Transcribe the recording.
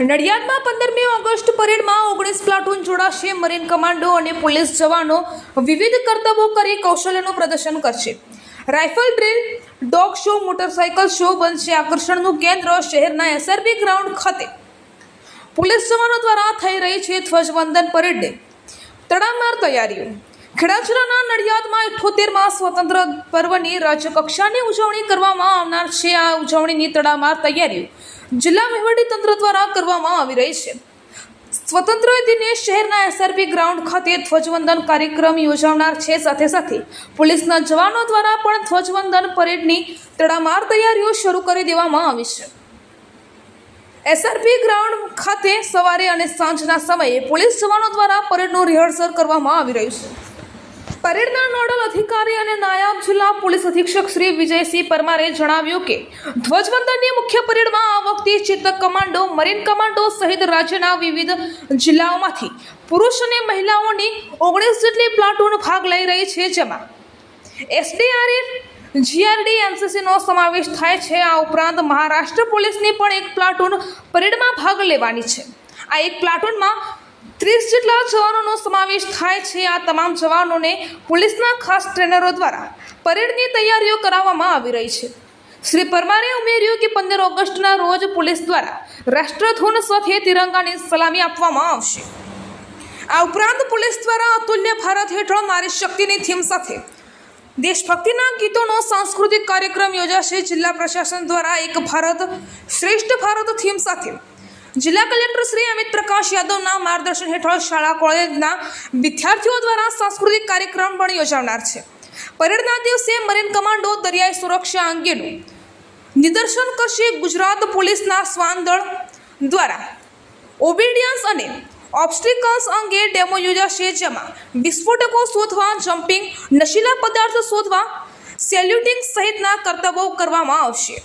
નડિયાદમાં પંદરમી ઓગસ્ટ પરેડમાં ઓગણીસ પ્લાટુન જોડાશે મરીન કમાન્ડો અને પોલીસ જવાનો વિવિધ કરતબો કરી કૌશલ્યનું પ્રદર્શન કરશે. Rifle drill, dog show, motorcycle show બનશે. આકર્ષણનું કેન્દ્ર શહેરના એસઆરબી ગ્રાઉન્ડ ખાતે. પોલીસ જવાનો દ્વારા થઈ રહી છે ધ્વજવંદન પરેડને તડામાર તૈયારીઓ. ખેડા નડિયાદમાં અઠ્યોતેરમાં સ્વતંત્ર પર્વની રાજ્યકક્ષાની ઉજવણી કરવામાં આવનાર છે. આ ઉજવણીની તડામાર તૈયારીઓ. જિલ્લા વહીવટીતંત્ર દ્વારા કરવામાં આવી રહી છે. સ્વતંત્ર દિને શહેરના એસઆરપી ગ્રાઉન્ડ ખાતે ધ્વજવંદન કાર્યક્રમ યોજાનાર છે. સાથે સાથે પોલીસના જવાનો દ્વારા પણ ધ્વજવંદન પરેડની તડામાર તૈયારીઓ શરૂ કરી દેવામાં આવી છે. એસઆરપી ગ્રાઉન્ડ ખાતે સવારે અને સાંજના સમયે પોલીસ જવાનો દ્વારા પરેડનું રિહર્સલ કરવામાં આવી રહ્યું છે. પરેડના નોડલ અધિકારી અને નાયબ જિલ્લા પોલીસ અધિક્ષક શ્રી વિજયસિંહ પરમારે જણાવ્યું કે, ધ્વજવંદનની મુખ્ય પરેડમાં ચેતક કમાન્ડો, મરીન કમાન્ડો સહિત રાજ્યના વિવિધ જિલ્લાઓમાંથી પુરુષ અને મહિલાઓની ઓગણીસ જેટલી પ્લાટૂન ભાગ લઈ રહી છે જેમાં એસડીઆરએફ, જીઆરડી, એનસીસીનો સમાવેશ થાય છે. આ ઉપરાંત મહારાષ્ટ્ર પોલીસની પણ એક પ્લાટૂન પરેડમાં ભાગ લેવાની છે. આ એક પ્લાટૂનમાં ત્રીસ જેટલા જવાનોનો સમાવેશ થાય છે. આ તમામ જવાનોને પોલીસના ખાસ ટ્રેનરો દ્વારા પરેડની તૈયારીઓ કરાવવામાં આવી રહી છે. શ્રી પરમારે ઉમેર્યું કે પંદર ઓગસ્ટના રોજ પોલીસ દ્વારા રાષ્ટ્રધૂન સાથે તિરંગાની સલામી આપવામાં આવશે. આ ઉપરાંત પોલીસ દ્વારા અતુલ્ય ભારત હેઠળ નારી શક્તિની થીમ સાથે દેશભક્તિના ગીતોનો સાંસ્કૃતિક કાર્યક્રમ યોજાશે. જિલ્લા પ્રશાસન દ્વારા એક ભારત શ્રેષ્ઠ ભારત થીમ સાથે જિલ્લા કલેક્ટર શ્રી અમિત પ્રકાશ યાદવના માર્ગદર્શન હેઠળ શાળા, કોલેજના વિદ્યાર્થીઓ દ્વારા સાંસ્કૃતિક કાર્યક્રમ પણ યોજાનાર છે. પરેડના દિવસે મરીન કમાન્ડો દરિયાઈ સુરક્ષા અંગેનું નિદર્શન કરશે ગુજરાત પોલીસના શ્વાન દળ દ્વારા. ઓબિડિયન્સ અને ઓબ્સ્ટ્રિકલ્સ અંગે ડેમો યોજાશે, જેમાં વિસ્ફોટકો શોધવા જમ્પિંગ નશીલા પદાર્થ શોધવા સેલ્યુટિંગ સહિતના કરતબો કરવામાં આવશે.